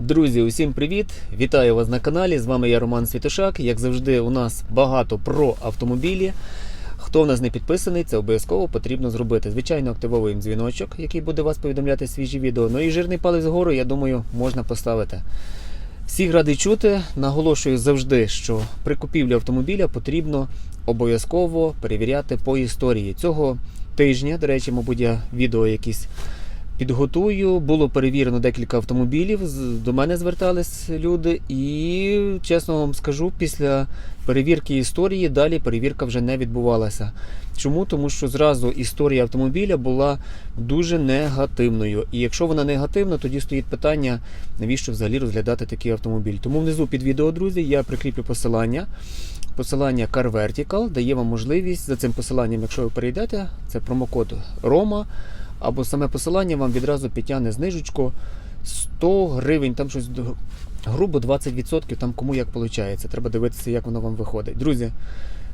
Друзі, усім привіт! Вітаю вас на каналі. З вами я Роман Світошак. Як завжди, у нас багато про автомобілі. Хто в нас не підписаний, це обов'язково потрібно зробити. Звичайно, активовуємо дзвіночок, який буде вас повідомляти свіжі відео. Ну і жирний палець вгору, я думаю, можна поставити. Всіх радий чути. Наголошую завжди, що при купівлі автомобіля потрібно обов'язково перевіряти по історії. Цього тижня, до речі, мабуть, я відео якісь підготую. Було перевірено декілька автомобілів. До мене звертались люди, і чесно вам скажу, після перевірки історії далі перевірка вже не відбувалася. Чому? Тому що зразу історія автомобіля була дуже негативною. І якщо вона негативна, тоді стоїть питання, навіщо взагалі розглядати такий автомобіль. Тому внизу під відео, друзі, я прикріплю посилання. Посилання Car Vertical дає вам можливість за цим посиланням, якщо ви перейдете, це промокод Рома, або саме посилання вам відразу підтягне знижечку 100 гривень, там щось грубо 20%, там кому як виходить. Треба дивитися, як воно вам виходить. Друзі,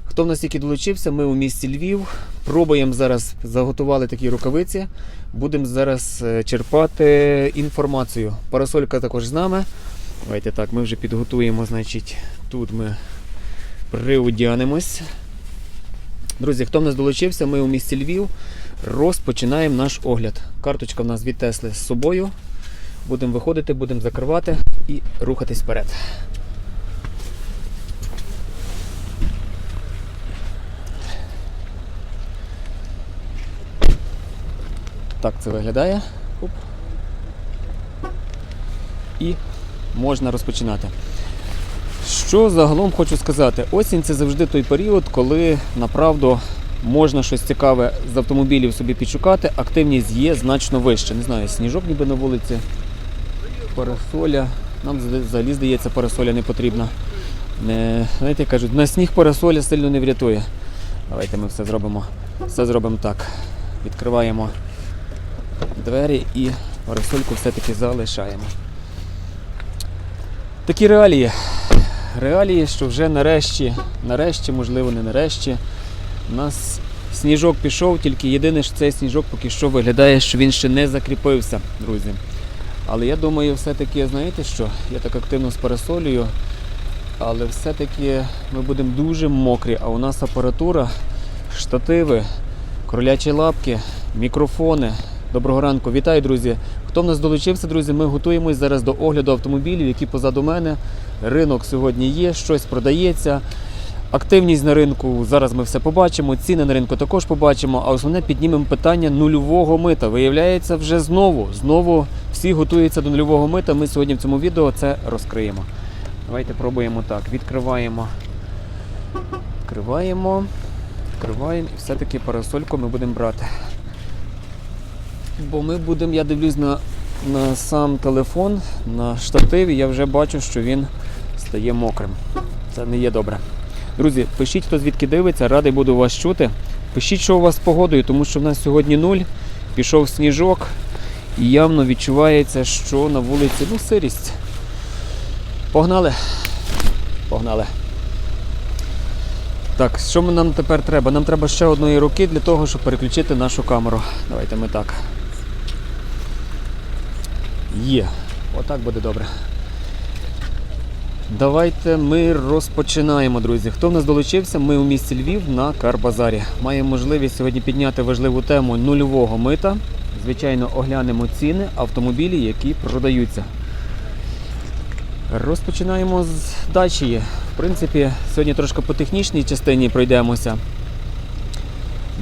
хто в нас тільки долучився, ми у місті Львів. Пробуємо зараз, заготували такі рукавиці. Будемо зараз е, черпати інформацію. Парасолька також з нами. Давайте так, ми вже підготуємо, значить, тут ми приодянемось. Друзі, хто в нас долучився, ми у місті Львів. Розпочинаємо наш огляд. Карточка в нас від Тесли з собою. Будемо виходити, будемо закривати і рухатись вперед. Так це виглядає. І можна розпочинати. Що загалом хочу сказати? Осінь це завжди той період, коли направду можна щось цікаве з автомобілів собі підшукати. Активність є значно вища. Не знаю, сніжок ніби на вулиці, парасоля. Нам взагалі здається, парасоля не потрібна. Не, знаєте, кажуть, на сніг парасоля сильно не врятує. Давайте ми все зробимо. Все зробимо так. Відкриваємо двері і парасольку все-таки залишаємо. Такі реалії. Реалії, що вже нарешті, нарешті, можливо, не нарешті, у нас сніжок пішов, тільки єдине, що цей сніжок поки що виглядає, що він ще не закріпився, друзі. Але я думаю, все-таки, знаєте що, я так активно з парасолею, але все-таки ми будемо дуже мокрі, а у нас апаратура, штативи, кролячі лапки, мікрофони. Доброго ранку, вітаю, друзі. Хто в нас долучився, друзі, ми готуємось зараз до огляду автомобілів, які позаду мене. Ринок сьогодні є, щось продається. Активність на ринку зараз ми все побачимо. Ціни на ринку також побачимо. А основне піднімемо питання нульового мита. Виявляється, вже знову, знову всі готуються до нульового мита. Ми сьогодні в цьому відео це розкриємо. Давайте пробуємо так. Відкриваємо. Відкриваємо. Відкриваємо і все-таки парасольку ми будемо брати. Бо ми будемо, я дивлюсь на, на сам телефон, на штативі, я вже бачу, що він стає мокрим. Це не є добре. Друзі, пишіть, хто звідки дивиться, радий буду вас чути. Пишіть, що у вас з погодою, тому що в нас сьогодні нуль, пішов сніжок, і явно відчувається, що на вулиці ну, сирість. Погнали. Погнали. Так, що нам тепер треба? Нам треба ще одної руки для того, щоб переключити нашу камеру. Давайте ми так. Є. Отак буде добре. Давайте ми розпочинаємо, друзі. Хто в нас долучився? Ми у місті Львів на Карбазарі. Маємо можливість сьогодні підняти важливу тему нульового мита. Звичайно, оглянемо ціни автомобілі, які продаються. Розпочинаємо з Дачії. В принципі, сьогодні трошки по технічній частині пройдемося.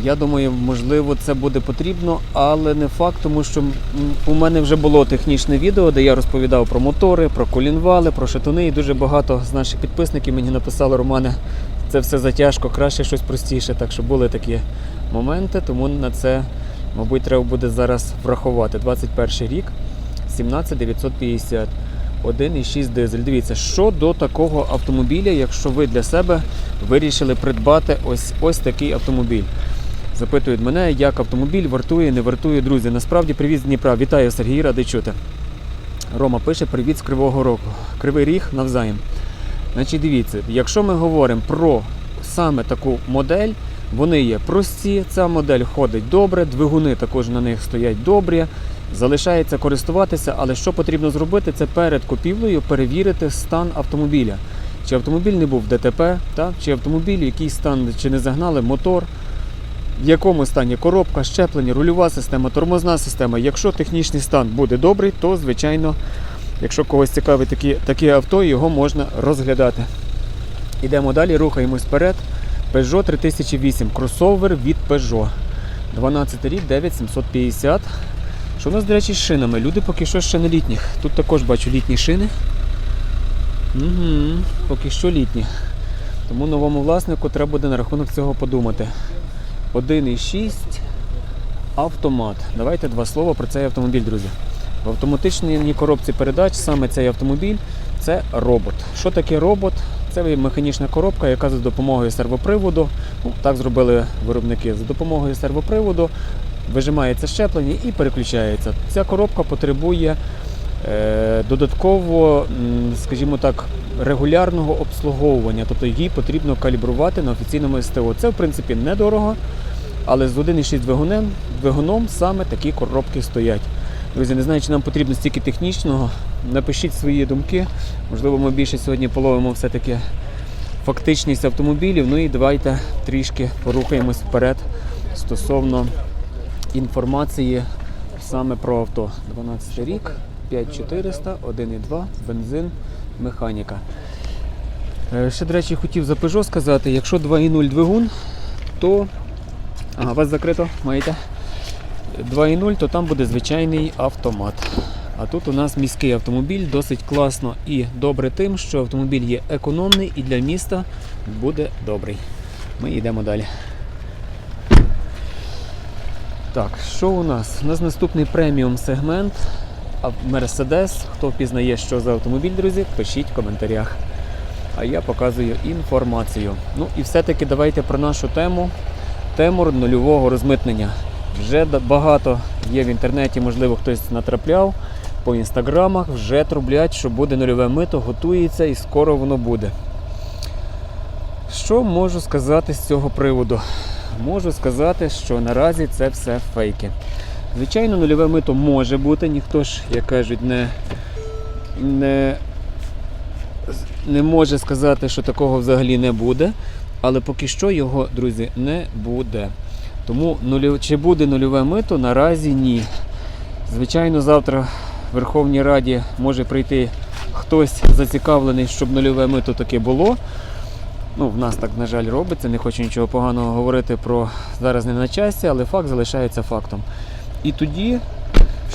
Я думаю, можливо, це буде потрібно, але не факт, тому що у мене вже було технічне відео, де я розповідав про мотори, про колінвали, про шатуни. І дуже багато з наших підписників мені написали, Романе, це все затяжко, краще щось простіше. Так що були такі моменти, тому на це, мабуть, треба буде зараз врахувати. 21 рік, 17950. 1,6 дизель. Дивіться, що до такого автомобіля, якщо ви для себе вирішили придбати ось ось такий автомобіль. Запитують мене, як автомобіль вартує, не вартує. Друзі, насправді привіт з Дніпра. Вітаю Сергій, радий чути. Рома пише привіт з Кривого Року. Кривий ріг навзаєм. Значить, дивіться, якщо ми говоримо про саме таку модель, вони є прості. Ця модель ходить добре, двигуни також на них стоять добрі. залишається користуватися, але що потрібно зробити, це перед купівлею перевірити стан автомобіля. Чи автомобіль не був ДТП, та? чи автомобіль, який стан, чи не загнали мотор, в якому стані коробка, щеплення, рульова система, тормозна система. Якщо технічний стан буде добрий, то звичайно, якщо когось цікавить такі, такі авто, його можна розглядати. Йдемо далі, рухаємось вперед. Peugeot 3008, кросовер від Peugeot. 12 рік, 9750. Що у нас, до речі, з шинами? Люди поки що ще не літніх. Тут також бачу літні шини. Угу, поки що літні. Тому новому власнику треба буде на рахунок цього подумати. 1,6 автомат. Давайте два слова про цей автомобіль, друзі. В автоматичній коробці передач саме цей автомобіль це робот. Що таке робот? Це механічна коробка, яка за допомогою сервоприводу, ну, так зробили виробники, за допомогою сервоприводу вижимається щеплення і переключається. Ця коробка потребує е, додатково, скажімо так, регулярного обслуговування, тобто її потрібно калібрувати на офіційному СТО. Це в принципі недорого, але з 1,6 двигуном, двигуном саме такі коробки стоять. Друзі, не знаю, чи нам потрібно стільки технічного. Напишіть свої думки. Можливо, ми більше сьогодні половимо все-таки фактичність автомобілів. Ну і давайте трішки порухаємось вперед стосовно інформації саме про авто. 12 рік, 5400, 1,2, бензин, механіка. Е, Ще, до речі, хотів за Peugeot сказати, якщо 2,0 двигун, то. Ага, вас закрито, маєте? 2,0, то там буде звичайний автомат. А тут у нас міський автомобіль, досить класно і добре тим, що автомобіль є економний і для міста буде добрий. Ми йдемо далі. Так, що у нас? У нас наступний преміум сегмент Mercedes. Хто впізнає, що за автомобіль, друзі, пишіть в коментарях. А я показую інформацію. Ну і все-таки давайте про нашу тему. Тему нульового розмитнення. Вже багато є в інтернеті, можливо, хтось натрапляв. По інстаграмах вже трублять, що буде нульове мито, готується і скоро воно буде. Що можу сказати з цього приводу? Можу сказати, що наразі це все фейки. Звичайно, нульове мито може бути, ніхто ж, як кажуть, не, не, не може сказати, що такого взагалі не буде. Але поки що його, друзі, не буде. Тому чи буде нульове мито, наразі ні. Звичайно, завтра в Верховній Раді може прийти хтось зацікавлений, щоб нульове мито таке було. Ну, в нас так, на жаль, робиться. Не хочу нічого поганого говорити про зараз не на часі, але факт залишається фактом. І тоді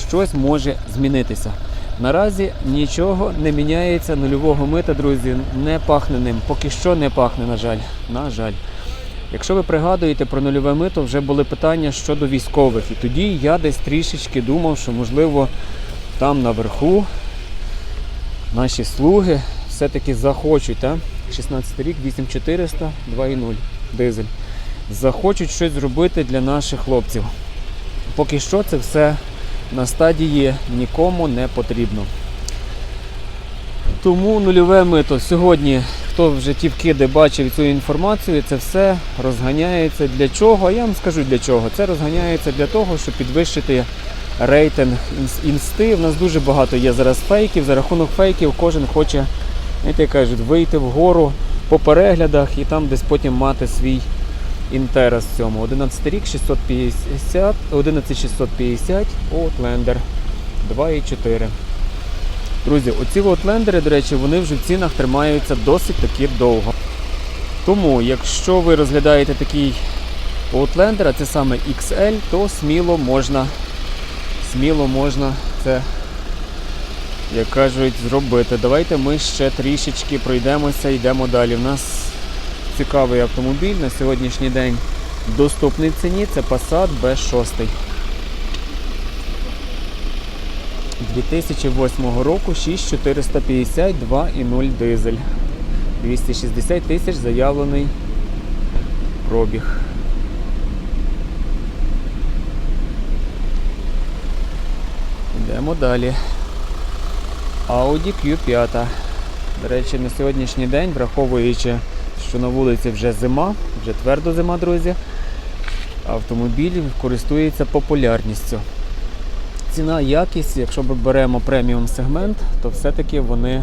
щось може змінитися. Наразі нічого не міняється, нульового мита, друзі, не пахне ним. Поки що не пахне, на жаль. На жаль. Якщо ви пригадуєте про нульове мито, вже були питання щодо військових. І тоді я десь трішечки думав, що можливо там наверху наші слуги все-таки захочуть, так? 16 рік, 8400, 2,0 дизель. Захочуть щось зробити для наших хлопців. Поки що це все на стадії нікому не потрібно. Тому нульове мито сьогодні, хто вже ті вкиди бачив цю інформацію, це все розганяється для чого? Я вам скажу для чого. Це розганяється для того, щоб підвищити рейтинг інс- інсти. У нас дуже багато є зараз фейків. За рахунок фейків кожен хоче, як кажуть, вийти вгору по переглядах і там десь потім мати свій інтерес в цьому. 11 рік 650, 11650, Outlander 2,4. Друзі, оці Outlander, до речі, вони вже в цінах тримаються досить таки довго. Тому, якщо ви розглядаєте такий Outlander, а це саме XL, то сміло можна, сміло можна це, як кажуть, зробити. Давайте ми ще трішечки пройдемося, йдемо далі. У нас цікавий автомобіль на сьогоднішній день доступний в ціні. Це Passat B6. 2008 року 6450 2,0 дизель. 260 тисяч заявлений пробіг. Йдемо далі. Audi Q5. До речі, на сьогоднішній день, враховуючи, що на вулиці вже зима, вже твердо зима, друзі, автомобіль користується популярністю. ціна, якість, якщо ми беремо преміум сегмент, то все-таки вони,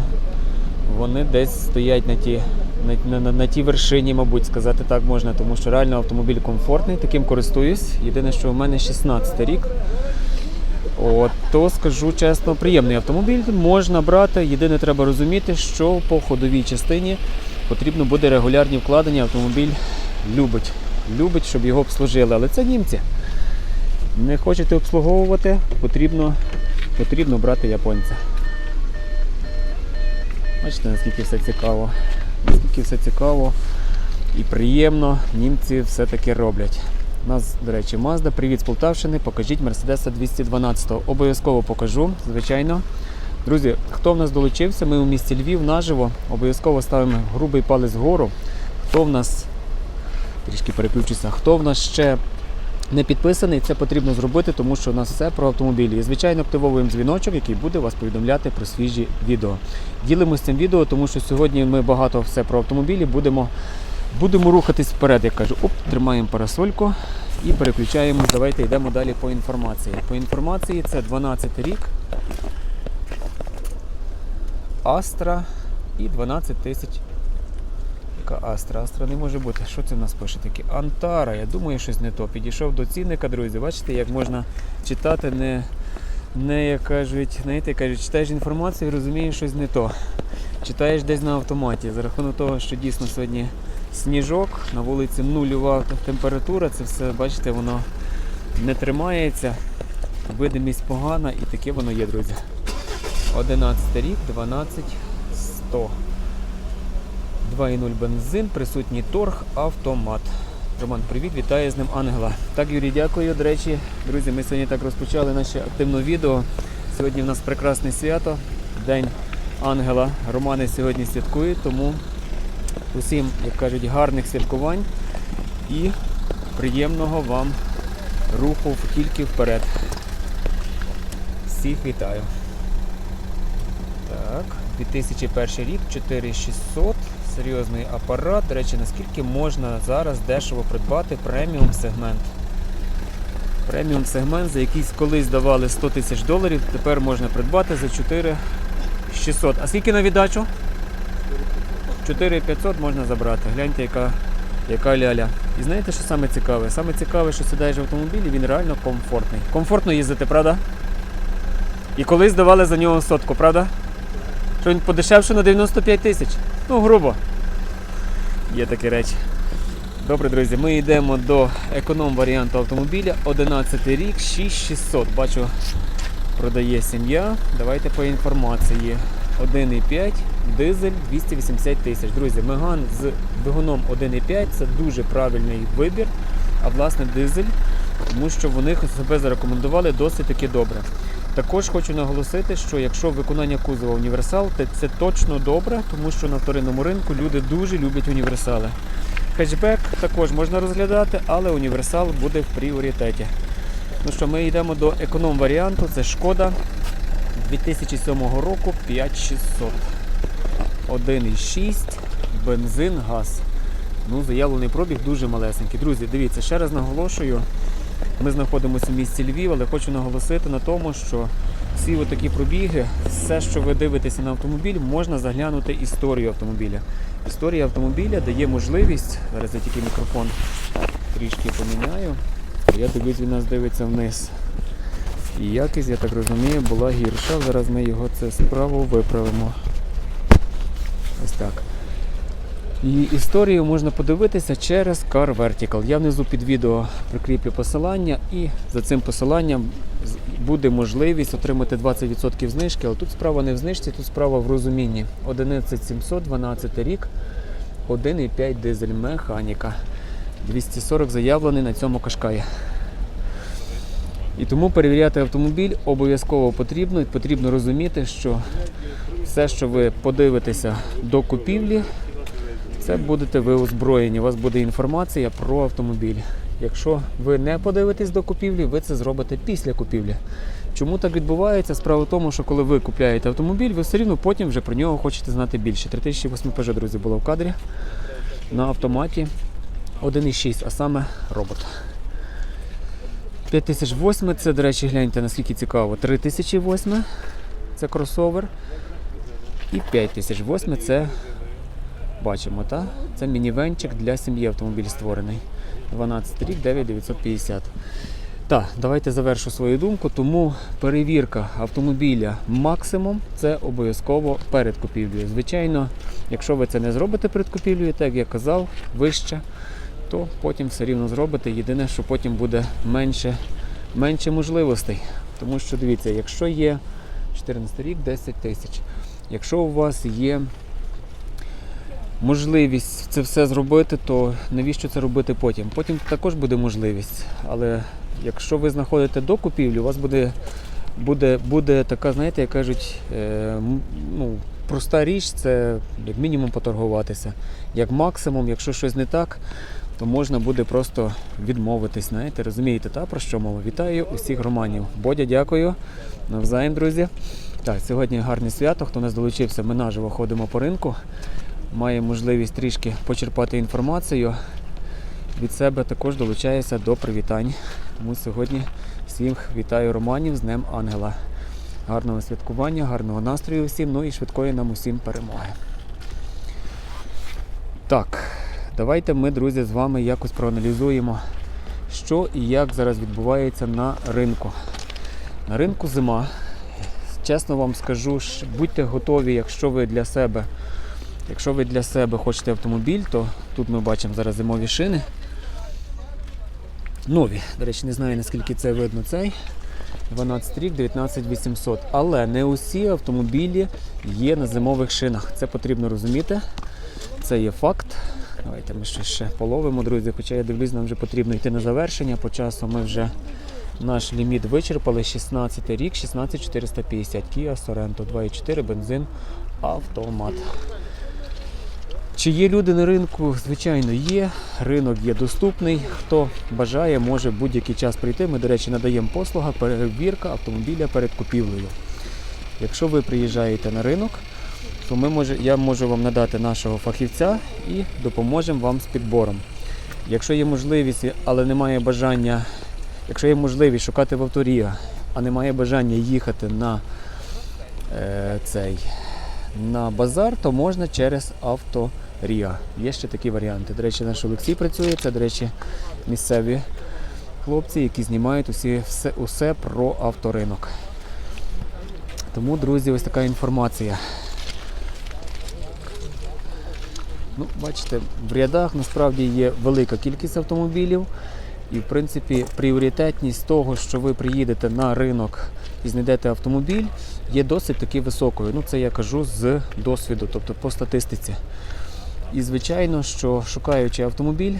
вони десь стоять на ті, на, на, на, тій вершині, мабуть, сказати так можна, тому що реально автомобіль комфортний, таким користуюсь. Єдине, що у мене 16 рік. От, то скажу чесно, приємний автомобіль можна брати. Єдине, треба розуміти, що по ходовій частині потрібно буде регулярні вкладення. Автомобіль любить, любить, щоб його обслужили. Але це німці. Не хочете обслуговувати, потрібно, потрібно брати японця. Бачите, наскільки все цікаво. Наскільки все цікаво і приємно німці все-таки роблять. У нас, до речі, Mazda. Привіт з Полтавщини. Покажіть Mercedes 212. Обов'язково покажу, звичайно. Друзі, хто в нас долучився, ми у місті Львів наживо. Обов'язково ставимо грубий палець вгору. Хто в нас трішки переключуся, хто в нас ще не підписаний, це потрібно зробити, тому що у нас все про автомобілі. І, звичайно, активовуємо дзвіночок, який буде вас повідомляти про свіжі відео. Ділимося цим відео, тому що сьогодні ми багато все про автомобілі будемо, будемо рухатись вперед. Я кажу, оп, тримаємо парасольку і переключаємо. Давайте йдемо далі по інформації. По інформації це 12 рік. Астра і 12 тисяч. Яка Астра? Астра не може бути. Що це в нас пише таке? Антара. Я думаю, щось не то. Підійшов до цінника, друзі. Бачите, як можна читати, не, не як кажуть, знаєте, кажуть, читаєш інформацію і розумієш щось не то. Читаєш десь на автоматі. За рахунок того, що дійсно сьогодні сніжок, на вулиці нульова температура, це все, бачите, воно не тримається. Видимість погана і таке воно є, друзі. 11 рік, 12 100. 2,0 бензин, присутній торг, автомат. Роман, привіт, вітаю з ним Ангела. Так, Юрій, дякую. До речі, друзі, ми сьогодні так розпочали наше активне відео. Сьогодні в нас прекрасне свято, День Ангела. Романи сьогодні святкують, тому усім, як кажуть, гарних святкувань і приємного вам руху тільки вперед. Всіх вітаю. Так, 2001 рік, 4600, серйозний апарат. До речі, наскільки можна зараз дешево придбати преміум сегмент. Преміум сегмент, за якийсь колись давали 100 тисяч доларів, тепер можна придбати за 4600. А скільки на віддачу? 4500 можна забрати. Гляньте, яка, яка ляля. І знаєте, що саме цікаве? Саме цікаве, що сідаєш в автомобілі, він реально комфортний. Комфортно їздити, правда? І колись давали за нього сотку, правда? Що він подешевше на 95 тисяч. Ну, грубо. Є такі речі. Добре, друзі, ми йдемо до економ варіанту автомобіля. 11 рік, 6600. Бачу, продає сім'я. Давайте по інформації. 1,5, дизель 280 тисяч. Друзі, Меган з двигуном 1,5 це дуже правильний вибір. А власне дизель, тому що вони себе зарекомендували досить таки добре. Також хочу наголосити, що якщо виконання кузова універсал, то це точно добре, тому що на вторинному ринку люди дуже люблять універсали. Хетчбек також можна розглядати, але універсал буде в пріоритеті. Ну що, ми йдемо до економ варіанту, це шкода 2007 року 5600. 1,6, бензин, газ. Ну, заявлений пробіг дуже малесенький. Друзі, дивіться, ще раз наголошую. Ми знаходимося в місті Львів, але хочу наголосити на тому, що всі такі пробіги, все, що ви дивитеся на автомобіль, можна заглянути історію автомобіля. Історія автомобіля дає можливість, зараз я тільки мікрофон трішки поміняю, я дивлюсь, він нас дивиться вниз. І якість, я так розумію, була гірша. Зараз ми його це справу виправимо. Ось так. І історію можна подивитися через Car Vertical. Я внизу під відео прикріплю посилання, і за цим посиланням буде можливість отримати 20% знижки, але тут справа не в знижці, тут справа в розумінні. 11700, 12 рік, 1,5 дизель механіка. 240 заявлений на цьому кашкаї. І тому перевіряти автомобіль обов'язково потрібно. Потрібно розуміти, що все, що ви подивитеся до купівлі, це будете ви озброєні. У вас буде інформація про автомобіль. Якщо ви не подивитесь до купівлі, ви це зробите після купівлі. Чому так відбувається? Справа в тому, що коли ви купляєте автомобіль, ви все рівно потім вже про нього хочете знати більше. 3008 Peugeot, друзі, було в кадрі на автоматі 1.6, а саме робот. 5008 це, до речі, гляньте, наскільки цікаво. 3008 це кросовер. І 5008 це бачимо, так? Це мінівенчик для сім'ї автомобіль створений. 12 рік, 9950. Так, давайте завершу свою думку. Тому перевірка автомобіля максимум це обов'язково перед купівлею. Звичайно, якщо ви це не зробите перед купівлею, так як я казав, вище, то потім все рівно зробите. Єдине, що потім буде менше, менше можливостей. Тому що дивіться, якщо є 14 рік, 10 тисяч. Якщо у вас є можливість це все зробити, то навіщо це робити потім? Потім також буде можливість. Але якщо ви знаходите до купівлі, у вас буде, буде, буде така, знаєте, як кажуть, е, ну, проста річ це як мінімум поторгуватися. Як максимум, якщо щось не так, то можна буде просто відмовитись. Знаєте, розумієте, та, про що мова? Вітаю усіх романів. Бодя, дякую. Навзаєм, друзі. Так, сьогодні гарне свято. Хто нас долучився, ми наживо ходимо по ринку. Має можливість трішки почерпати інформацію. Від себе також долучаюся до привітань. Тому сьогодні всіх вітаю романів з Днем Ангела. Гарного святкування, гарного настрою всім, ну і швидкої нам усім перемоги. Так, давайте ми, друзі, з вами якось проаналізуємо, що і як зараз відбувається на ринку. На ринку зима. Чесно вам скажу, будьте готові, якщо ви для себе, якщо ви для себе хочете автомобіль, то тут ми бачимо зараз зимові шини. Нові. До речі, не знаю наскільки це видно цей. 12 рік, 19800. Але не усі автомобілі є на зимових шинах. Це потрібно розуміти. Це є факт. Давайте ми ще, ще половимо, друзі. Хоча я дивлюсь, нам вже потрібно йти на завершення. По часу ми вже наш ліміт вичерпали. 16 рік, 16450. Kia Sorento 2.4, бензин, автомат. Чи є люди на ринку? Звичайно, є. Ринок є доступний. Хто бажає, може будь-який час прийти. Ми, до речі, надаємо послуга перевірка автомобіля перед купівлею. Якщо ви приїжджаєте на ринок, то ми може, я можу вам надати нашого фахівця і допоможемо вам з підбором. Якщо є можливість, але немає бажання, якщо є можливість шукати в авторія, а немає бажання їхати на е, цей на базар, то можна через авторія. Є ще такі варіанти. До речі, наш Олексій працює, це, до речі, місцеві хлопці, які знімають усі, все, усе про авторинок. Тому, друзі, ось така інформація. Ну, бачите, в рядах насправді є велика кількість автомобілів. І, в принципі, пріоритетність того, що ви приїдете на ринок і знайдете автомобіль, є досить таки високою. Ну, це я кажу з досвіду, тобто по статистиці. І, звичайно, що шукаючи автомобіль,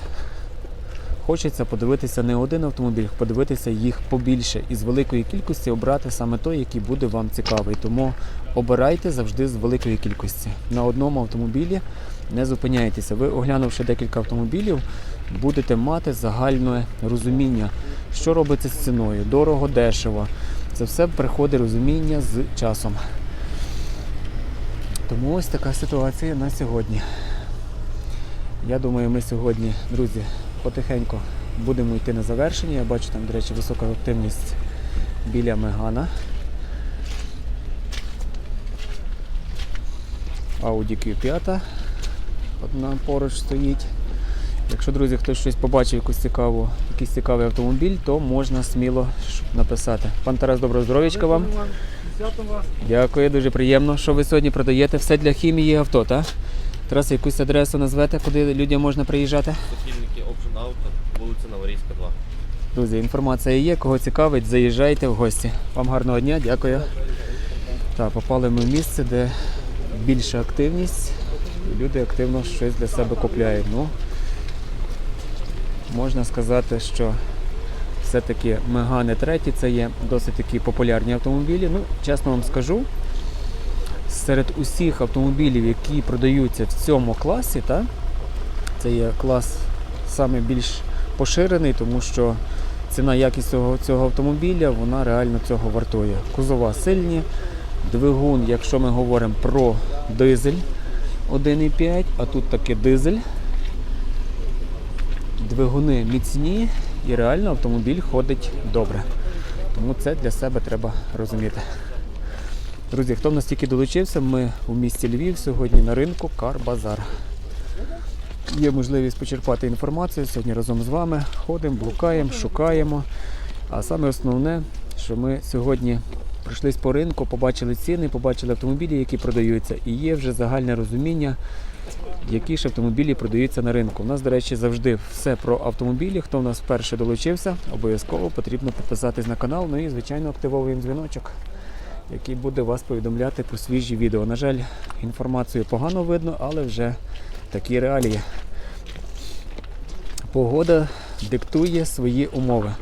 хочеться подивитися не один автомобіль, подивитися їх побільше і з великої кількості обрати саме той, який буде вам цікавий. Тому обирайте завжди з великої кількості. На одному автомобілі не зупиняйтеся. Ви, оглянувши декілька автомобілів, будете мати загальне розуміння, що робиться з ціною, дорого, дешево. Це все приходить розуміння з часом. Тому ось така ситуація на сьогодні. Я думаю, ми сьогодні, друзі, потихеньку будемо йти на завершення. Я бачу там, до речі, висока активність біля Мегана. Audi Q5 одна поруч стоїть. Якщо, друзі, хтось щось побачив, якусь цікаву, якийсь цікавий автомобіль, то можна сміло написати. Пан Тарас, доброго здоров'ячка вам. Дякую, дуже приємно. Що ви сьогодні продаєте? Все для хімії авто, так? Тарас, якусь адресу назвете, куди людям можна приїжджати? Прихильники Option Auto, вулиця Новорізька, 2. Друзі, інформація є, кого цікавить, заїжджайте в гості. Вам гарного дня, дякую. Так, попали ми в місце, де більша активність, і люди активно щось для себе купляють. Ну, можна сказати, що все-таки Мегане 3 це є досить такі популярні автомобілі. Ну, чесно вам скажу, серед усіх автомобілів, які продаються в цьому класі, та, це є клас саме більш поширений, тому що ціна якість цього, цього автомобіля вона реально цього вартує. Кузова сильні, двигун, якщо ми говоримо про дизель 1,5, а тут таки дизель. Двигуни міцні і реально автомобіль ходить добре. Тому це для себе треба розуміти. Друзі, хто в нас тільки долучився, ми у місті Львів сьогодні на ринку Карбазар. Є можливість почерпати інформацію сьогодні разом з вами. Ходимо, блукаємо, шукаємо. А саме основне, що ми сьогодні пройшлись по ринку, побачили ціни, побачили автомобілі, які продаються, і є вже загальне розуміння, які ж автомобілі продаються на ринку. У нас, до речі, завжди все про автомобілі. Хто в нас вперше долучився, обов'язково потрібно підписатись на канал. Ну і, звичайно, активовуємо дзвіночок, який буде вас повідомляти про свіжі відео. На жаль, інформацію погано видно, але вже такі реалії. Погода диктує свої умови.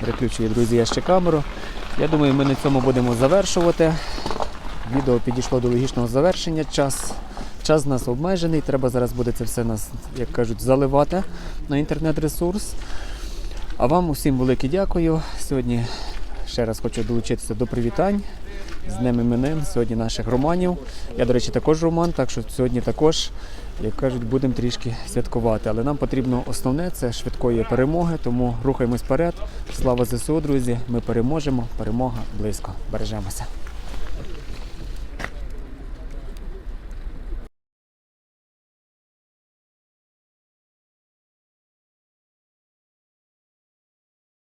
Переключую, друзі, я ще камеру. Я думаю, ми на цьому будемо завершувати. Відео підійшло до логічного завершення. Час, час нас обмежений. Треба зараз буде це все нас, як кажуть, заливати на інтернет-ресурс. А вам усім велике дякую. Сьогодні ще раз хочу долучитися до привітань з Днем іменем, сьогодні наших романів. Я, до речі, також роман, так що сьогодні також, як кажуть, будемо трішки святкувати. Але нам потрібно основне це швидкої перемоги, тому рухаємось вперед. Слава ЗСУ, друзі! Ми переможемо. Перемога близько. Бережемося.